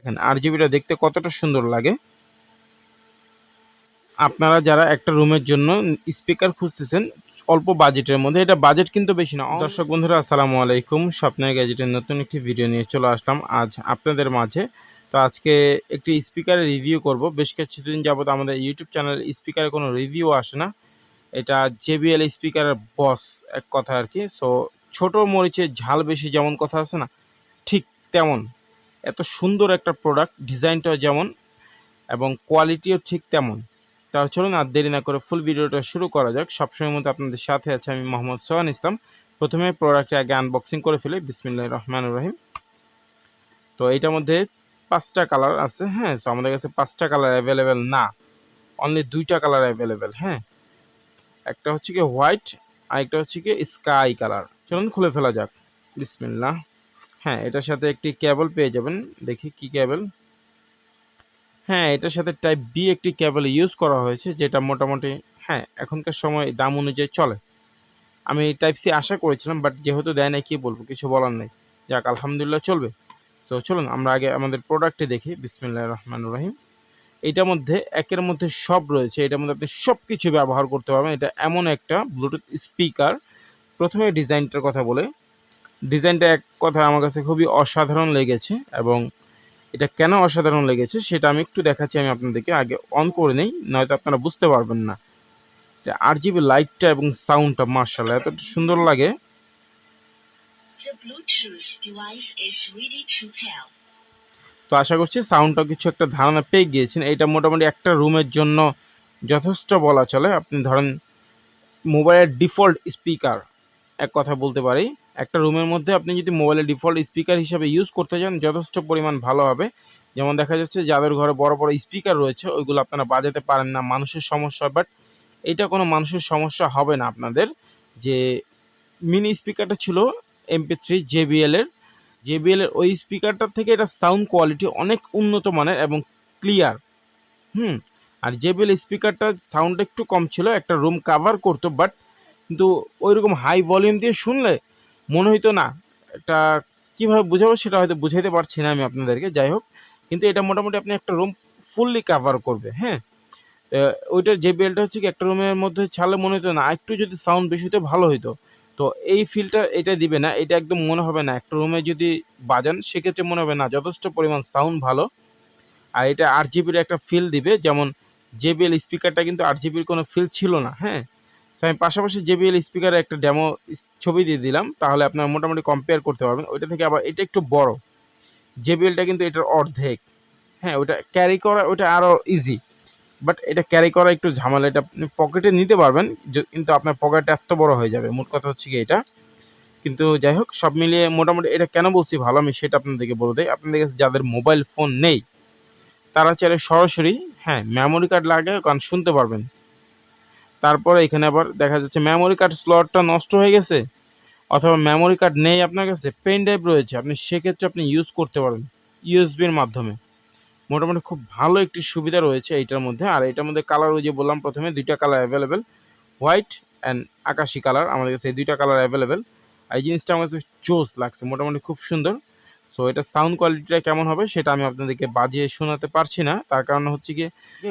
দেখেন আর জিবিটা দেখতে কতটা সুন্দর লাগে। আপনারা যারা একটা রুমের জন্য স্পিকার খুঁজতেছেন, অল্প বাজেটের মধ্যে, এটা বাজেট কিন্তু বেশি না। দর্শক বন্ধুরা, আসসালামু আলাইকুম। স্বপ্নের গ্যাজেটের নতুন একটি ভিডিও নিয়ে চলে আসলাম আজ আপনাদের মাঝে। তো আজকে একটি স্পিকারের রিভিউ করব। বেশ কিছুদিন যাবত আমাদের ইউটিউব চ্যানেলে স্পিকারের কোনো রিভিউ আসে না। এটা জেবিএল স্পিকারের বস, এক কথা আর কি। সো ছোট মরিচের ঝাল বেশি যেমন কথা আছে না, ঠিক তেমন। এত সুন্দর একটা প্রোডাক্ট ডিজাইনটাও যেমন এবং কোয়ালিটিও ঠিক তেমন। তাহলে চলুন আর দেরি না করে ফুল ভিডিওটা শুরু করা যাক। সবসময় মতো আপনাদের সাথে আছে আমি মোহাম্মদ সোহান ইসলাম। প্রথমে প্রোডাক্টটি আগে আনবক্সিং করে ফেলি। বিসমিল্লাহ রহমান রহিম। তো এইটার মধ্যে পাঁচটা কালার আছে হ্যাঁ? সো আমাদের কাছে পাঁচটা কালার অ্যাভেলেবেল না। অনলি দুইটা কালার অ্যাভেলেবেল হ্যাঁ? একটা হচ্ছে কি হোয়াইট আর একটা হচ্ছে কি স্কাই কালার চলুন খুলে ফেলা যাক। বিসমিল্লাহ। হ্যাঁ এটার সাথে একটি কেবল পেয়ে যাবেন। দেখি কি কেবল হ্যাঁ এটার সাথে টাইপ বি একটি কেবল ইউজ করা হয়েছে, যেটা মোটামুটি হ্যাঁ এখনকার সময় দাম অনুযায়ী চলে। আমি টাইপ সি আশা করেছিলাম বাট যেহেতু দেয় না কি বলব, কিছু বলার নেই। যাক, আলহামদুলিল্লাহ চলবে। তো চলুন, আমরা আগে আমাদের প্রোডাক্টটি দেখি। বিসমিল্লাহ রহমান রহিম। এটার মধ্যে, একের মধ্যে সব রয়েছে। এটার মধ্যে আপনি সব কিছু ব্যবহার করতে পারবেন। এটা এমন একটা ব্লুটুথ স্পিকার প্রথমে ডিজাইনটার কথা বলে। ডিজাইনটা এক কথা আমার কাছে খুবই অসাধারণ লেগেছে এবং এটা কেন অসাধারণ লেগেছে সেটা আমি একটু দেখাচ্ছি আমি আপনাদেরকে আগে অন করে নেই নয়তো আপনারা বুঝতে পারবেন না। আর জিবি লাইটটা এবং সাউন্ডটা মার্শাল্লাহ এতটা সুন্দর লাগে. তো আশা করছি সাউন্ডটা কিছু একটা ধারণা পেয়ে গিয়েছেন। এটা মোটামুটি একটা রুমের জন্য যথেষ্ট বলা চলে। আপনি ধরেন মোবাইলের ডিফল্ট স্পিকার এক কথা বলতে পারি। একটা রুমের মধ্যে আপনি যদি মোবাইলের ডিফল্ট স্পিকার হিসাবে ইউজ করতে চান, যথেষ্ট পরিমাণ ভালো হবে। যেমন দেখা যাচ্ছে যাদের ঘরে বড় বড় স্পিকার রয়েছে, ওইগুলো আপনারা বাজাতে পারেন না, মানুষের সমস্যা। বাট এটা কোনো মানুষের সমস্যা হবে না আপনাদের। যে মিনি স্পিকারটা ছিল এমপি থ্রি জেবিএল এর। জেবিএল এর ওই স্পিকারটার থেকে এটা সাউন্ড কোয়ালিটি অনেক উন্নত মানের এবং ক্লিয়ার হুম, আর জেবিএল স্পিকারটা সাউন্ড একটু কম ছিল, একটা রুম কাভার করতো বাট কিন্তু ওইরকম হাই ভলিউম দিয়ে শুনলে মনে হইতো না এটা কীভাবে বোঝাবো সেটা হয়তো বুঝাইতে পারছি না আমি আপনাদেরকে, যাই হোক। কিন্তু এটা মোটামুটি আপনি একটা রুম ফুললি কাভার করবে হ্যাঁ? ওইটার যে বেলটা হচ্ছে কি, একটা রুমের মধ্যে ছাড়লে মনে হতো না একটু যদি সাউন্ড বেশি হতো ভালো হতো তো এই ফিলটা এটা দিবে না, এটা একদম মনে হবে না, একটা রুমে যদি বাজান, সেক্ষেত্রে মনে হবে না, যথেষ্ট পরিমাণ সাউন্ড ভালো। আর এটা আট জিবির একটা ফিল দিবে, যেমন জেবিএল স্পিকারটা কিন্তু আট জিবির কোনো ফিল ছিল না হ্যাঁ? তো আমি পাশাপাশি জেবিএল স্পিকারের একটা ডেমো ছবি দিয়ে দিলাম, তাহলে আপনারা মোটামুটি কম্পেয়ার করতে পারবেন। ওইটা থেকে আবার এটা একটু বড়। জেবিএলটা কিন্তু এটার অর্ধেক। হ্যাঁ ওটা ক্যারি করা ওটা আরও ইজি বাট এটা ক্যারি করা একটু ঝামেলা। এটা আপনি পকেটে নিতে পারবেন কিন্তু আপনার পকেট এত বড় হয়ে যাবে। মোট কথা হচ্ছে কি এটা? কিন্তু যাই হোক, সব মিলিয়ে মোটামুটি এটা কেন বলছি ভালো, আমি সেটা আপনাদেরকে বলে দিই। আপনাদের কাছে যাদের মোবাইল ফোন নেই, তারা চাইলে সরাসরি হ্যাঁ মেমোরি কার্ড লাগে গান শুনতে পারবেন। তারপরে এখানে আবার দেখা যাচ্ছে মেমোরি কার্ড স্লটটা নষ্ট হয়ে গেছে, অথবা মেমোরি কার্ড নেই আপনার কাছে পেন ড্রাইভ রয়েছে, আপনি সেক্ষেত্রে আপনি ইউজ করতে পারেন ইউএসবির মাধ্যমে। মোটামুটি খুব ভালো একটি সুবিধা রয়েছে এইটার মধ্যে, আর এটার মধ্যে কালার ওই যে বললাম প্রথমে, দুইটা কালার অ্যাভেলেবেল হোয়াইট অ্যান্ড আকাশি কালার আমাদের কাছে এই দুইটা কালার অ্যাভেলেবেল এই জিনিসটা আমার কাছে চোস লাগছে, মোটামুটি খুব সুন্দর। সো এটা সাউন্ড কোয়ালিটিটা কেমন হবে সেটা আমি আপনাদেরকে বাজিয়ে শোনাতে পারছি না। তার কারণ হচ্ছে কি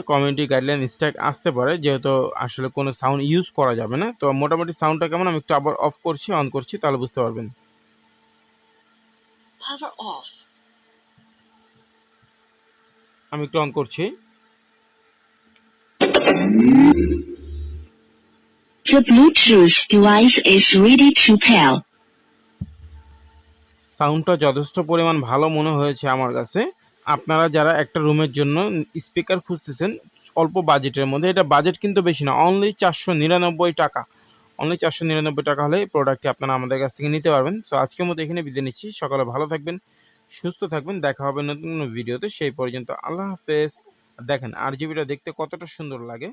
কমিউনিটি গাইডলাইন স্ট্যাক আসতে পারে যেহেতু আসলে কোনো সাউন্ড ইউজ করা যাবে না। তো মোটামুটি সাউন্ডটা কেমন আমি একটু আবার অফ করছি অন করছি তাহলে বুঝতে পারবেন। আমি একটু অন করছি। The Bluetooth device is ready to pair. সাউন্ডটা যথেষ্ট পরিমাণ ভালো মনে হয়েছে আমার কাছে। আপনারা যারা একটা রুমের জন্য স্পিকার খুঁজতেছেন, অল্প বাজেটের মধ্যে, এটা বাজেট কিন্তু বেশি না অনলি চারশো নিরানব্বই টাকা। অনলি চারশো নিরানব্বই টাকা হলে এই প্রোডাক্টটি আপনারা আমাদের কাছ থেকে নিতে পারবেন। সো আজকের মতো এখানে বিদায় নিচ্ছি। সকালে ভালো থাকবেন, সুস্থ থাকবেন, দেখা হবে নতুন ভিডিওতে। সেই পর্যন্ত আল্লাহ হাফেজ। দেখেন, আর জিবিটা দেখতে কতটা সুন্দর লাগে